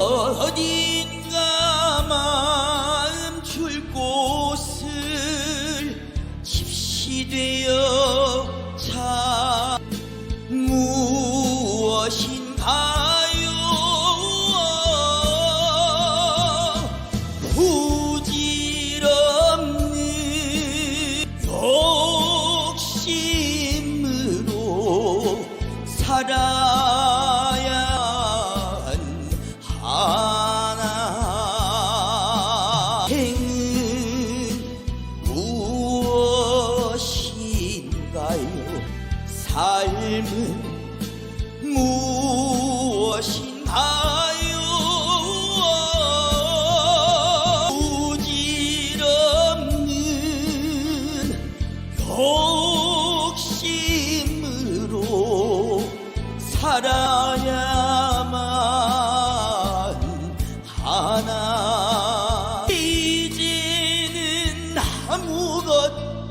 어딘가 마음 줄 곳을 집시되어 자 무엇인가요? 부질없는 욕심으로 살아 행은 무엇인가요? 삶은 무엇인가요? 부질없는 욕심으로 살아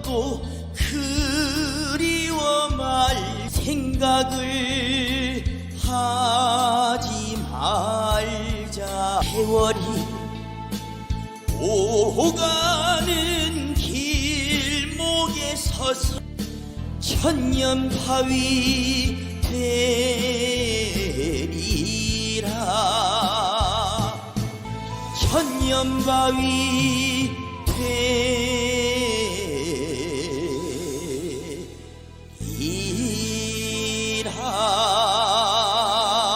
아무것도 그리워 말 생각을 하지 말자. 세월이 오가는 길목에 서서 천년 바위 되리라. 천년 바위 되리라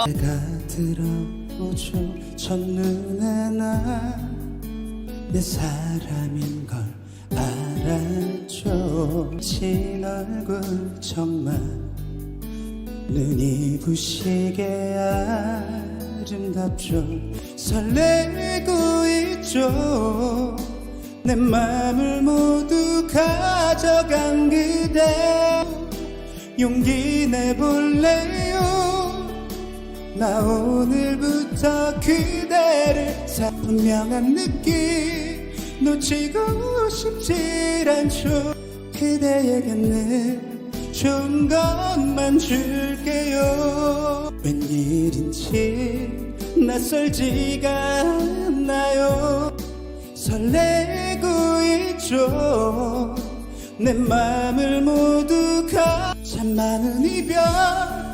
내가 들어오죠. 첫눈에 난내 사람인 걸 알았죠 진 얼굴 정말 눈이 부시게 아름답죠. 설레고 있죠. 내 맘을 모두 가져간 그대 용기 내볼래요? 나 오늘부터 그대를 사 분명한 느낌. 놓치고 싶질 않죠. 그대에게는 좋은 것만 줄게요. 웬일인지 낯설지가 않나요. 설레고 있죠. 내 맘을 모두 가 참 많은 이별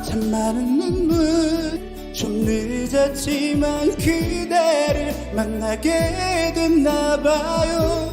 참 많은 눈물 좀 늦었지만 그대를 만나게 됐나봐요